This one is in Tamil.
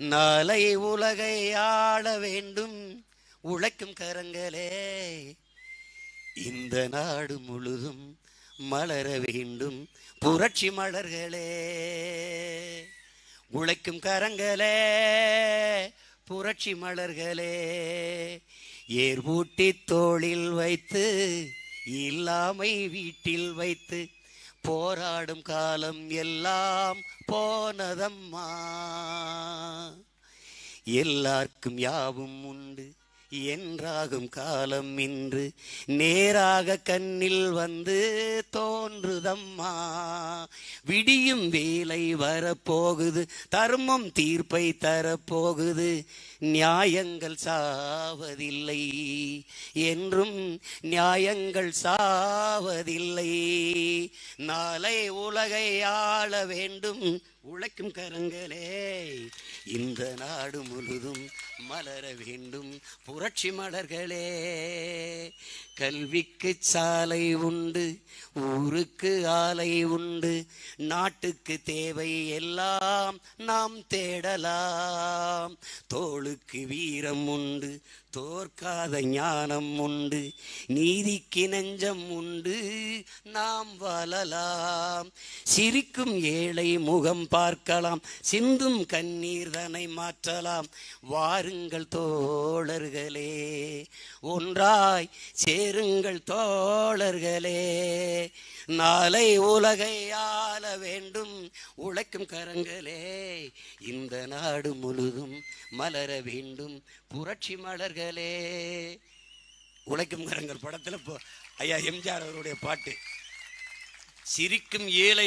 நாளை உலகை ஆள வேண்டும். உழைக்கும் கரங்களே இந்த நாடு முழுதும் மலர வேண்டும். புரட்சி மலர்களே உழைக்கும் கரங்களே புரட்சி மலர்களே. ஏர்பூட்டி தோளில் வைத்து இல்லாமை வீட்டில் வைத்து போராடும் காலம் எல்லாம் போனதம்மா. எல்லாருக்கும் யாவும் உண்டு என்றாகும் காலம் இன்று. நேராக கண்ணில் வந்து தோன்றுதம்மா. விடியும் வேலை வரப்போகுது தர்மம் தீர்ப்பை தரப்போகுது. நியாயங்கள் சாவதில்லை என்றும் நியாயங்கள் சாவதில்லை. நாளை உலகை ஆள வேண்டும். உழைக்கும் கரங்களே இந்த நாடு முழுதும் மலர வேண்டும். புரட்சி மலர்களே கல்விக்கு சாலை உண்டு ஊருக்கு ஆலை உண்டு நாட்டுக்கு தேவை எல்லாம் நாம் தேடலாம். தோளுக்கு வீரம் உண்டு தோற்காத ஞானம் உண்டு நீதிக்கு நெஞ்சம் உண்டு நாம் வளலாம். சிரிக்கும் ஏழை முகம் பார்க்கலாம். சிந்தும் கண்ணீர் தனை மாற்றலாம். வாருங்கள் தோழர்களே ஒன்றாய் சேருங்கள் தோழர்களே. நாளை உலகை ஆள வேண்டும். உழைக்கும் கரங்களே இந்த நாடு முழுதும் மலர வேண்டும். புரட்சி மலர்களே. உழைக்கும் கரங்கள் படத்துல ஐயா எம்ஜிஆர் அவருடைய பாட்டு. சிரிக்கும் ஏழை